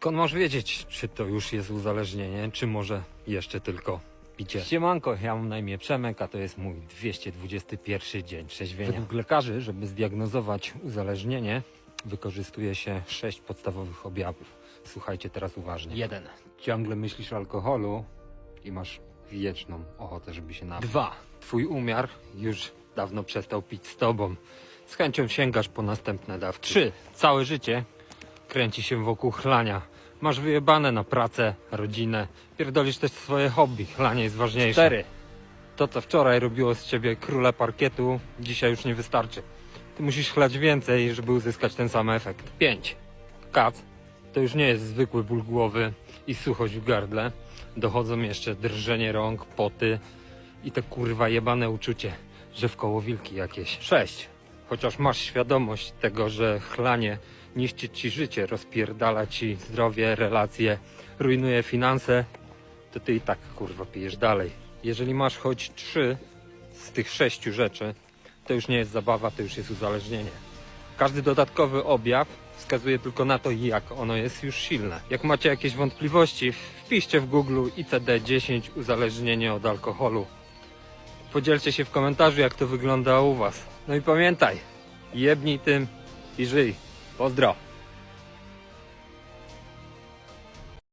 Skąd masz wiedzieć, czy to już jest uzależnienie, czy może jeszcze tylko picie? Siemanko, ja mam na imię Przemek, a to jest mój 221 dzień trzeźwienia. Według lekarzy, żeby zdiagnozować uzależnienie, wykorzystuje się sześć podstawowych objawów. Słuchajcie teraz uważnie. Jeden. Ciągle myślisz o alkoholu i masz wieczną ochotę, żeby się napić. Dwa. Twój umiar już dawno przestał pić z tobą. Z chęcią sięgasz po następne dawki. Trzy. Całe życie kręci się wokół chlania. Masz wyjebane na pracę, rodzinę. Pierdolisz też swoje hobby. Chlanie jest ważniejsze. Cztery. To, co wczoraj robiło z ciebie króla parkietu, dzisiaj już nie wystarczy. Ty musisz chlać więcej, żeby uzyskać ten sam efekt. Pięć. Kac to już nie jest zwykły ból głowy i suchość w gardle. Dochodzą jeszcze drżenie rąk, poty i te kurwa jebane uczucie, że w koło wilki jakieś. Sześć. Chociaż masz świadomość tego, że chlanie niszczy ci życie, rozpierdala ci zdrowie, relacje, rujnuje finanse, to ty i tak kurwa pijesz dalej. Jeżeli masz choć trzy z tych sześciu rzeczy, to już nie jest zabawa, to już jest uzależnienie. Każdy dodatkowy objaw wskazuje tylko na to, jak ono jest już silne. Jak macie jakieś wątpliwości, wpiszcie w Google ICD-10 uzależnienie od alkoholu. Podzielcie się w komentarzu, jak to wygląda u Was. No i pamiętaj, jebnij tym i żyj. Pozdro!